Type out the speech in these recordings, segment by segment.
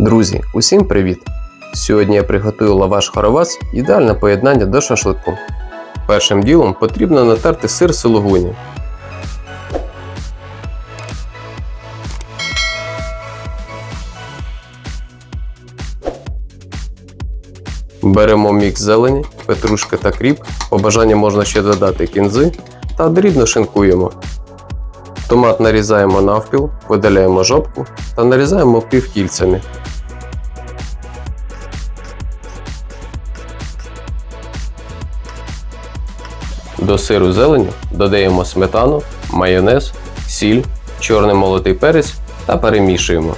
Друзі, усім привіт! Сьогодні я приготую лаваш хоровац ідеальне поєднання до шашлику. Першим ділом потрібно натерти сир сулугуні. Беремо мікс зелені, петрушки та кріп. По бажанню можна ще додати кінзи та дрібно шинкуємо. Томат нарізаємо навпіл, видаляємо жопку та нарізаємо півкільцями. До сиру зеленю додаємо сметану, майонез, сіль, чорний молотий перець та перемішуємо.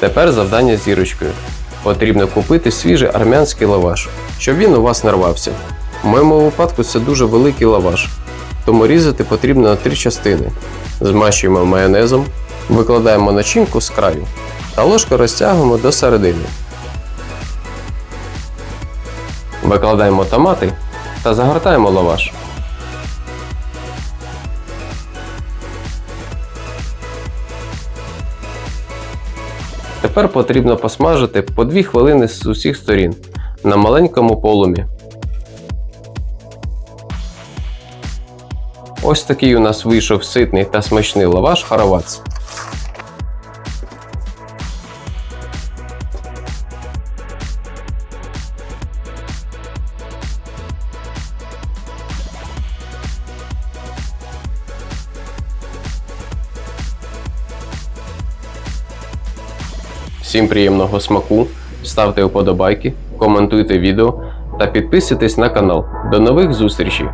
Тепер завдання зірочкою. Потрібно купити свіжий армянський лаваш, щоб він у вас не рвався. В моєму випадку це дуже великий лаваш, тому різати потрібно на три частини. Змащуємо майонезом, викладаємо начинку з краю та ложкою розтягуємо до середини. Викладаємо томати та загортаємо лаваш. Тепер потрібно посмажити по 2 хвилини з усіх сторін на маленькому полумі. Ось такий у нас вийшов ситний та смачний лаваш харавац. Всім приємного смаку, ставте вподобайки, коментуйте відео та підписуйтесь на канал. До нових зустрічей!